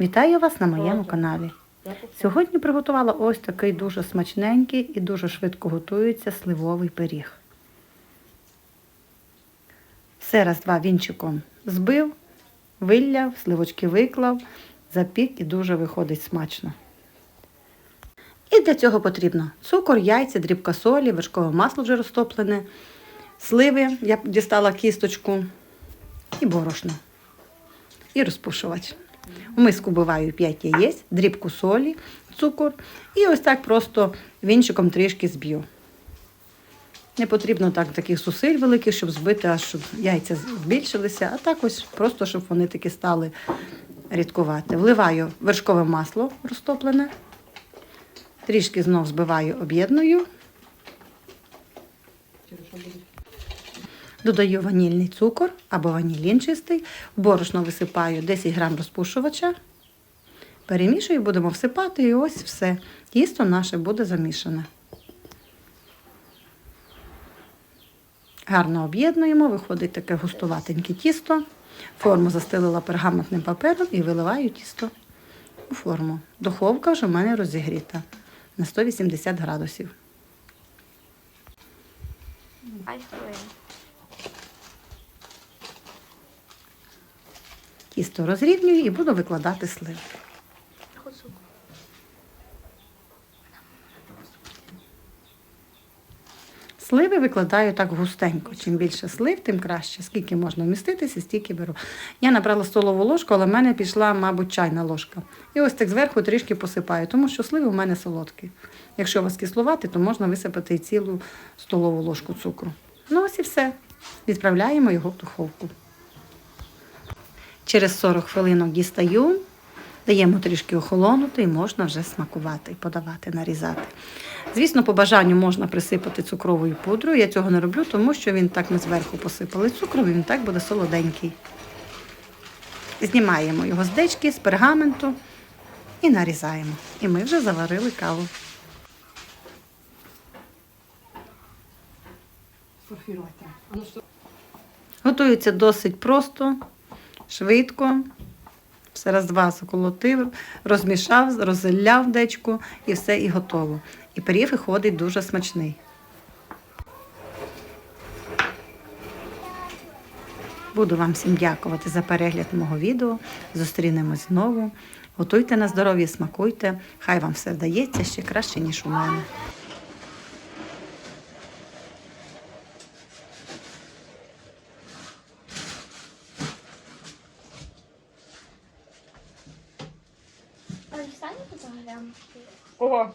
Вітаю вас на моєму каналі. Сьогодні приготувала ось такий дуже смачненький і дуже швидко готується сливовий пиріг. Все раз два вінчиком збив, вилляв, сливочки виклав, запік і дуже виходить смачно. І для цього потрібно цукор, яйця, дрібка солі, вершкове масло вже розтоплене, сливи, я дістала кісточку і борошно. І розпушувач. Миску биваю 5 яєць, дрібку солі, цукор і ось так просто вінчиком трішки зб'ю. Не потрібно так таких зусиль великих, щоб збити, аж щоб яйця збільшилися, а так ось просто, щоб вони такі стали рідкувати. Вливаю вершкове масло розтоплене, трішки знов збиваю, об'єдную. Додаю ванільний цукор або ванілін чистий, в борошно висипаю 10 грам розпушувача, перемішую, будемо всипати і ось все. Тісто наше буде замішане. Гарно об'єднуємо, виходить таке густуватеньке тісто. Форму застелила пергаментним папером і виливаю тісто у форму. Духовка вже в мене розігріта на 180 градусів. Тісто розрівнюю і буду викладати сливи. Сливи викладаю так густенько. Чим більше слив, тим краще. Скільки можна вміститися, стільки беру. Я набрала столову ложку, але в мене пішла, мабуть, чайна ложка. І ось так зверху трішки посипаю, тому що сливи в мене солодкі. Якщо у вас кисловаті, то можна висипати цілу столову ложку цукру. Ну ось і все. Відправляємо його в духовку. Через 40 хвилинок дістаю, даємо трішки охолонути і можна вже смакувати і подавати, нарізати. Звісно, по бажанню можна присипати цукровою пудрою. Я цього не роблю, тому що він так ми зверху посипали цукром, він так буде солоденький. Знімаємо його з дечки, з пергаменту і нарізаємо. І ми вже заварили каву. Готується досить просто, швидко. Все раз два заколотив, розмішав, роззаляв дечку і все і готово. І пиріг виходить дуже смачний. Буду вам всім дякувати за перегляд мого відео. Зустрінемось знову. Готуйте на здоров'я, смакуйте. Хай вам все вдається ще краще, ніж у мене. Саня тут глянути. Ого.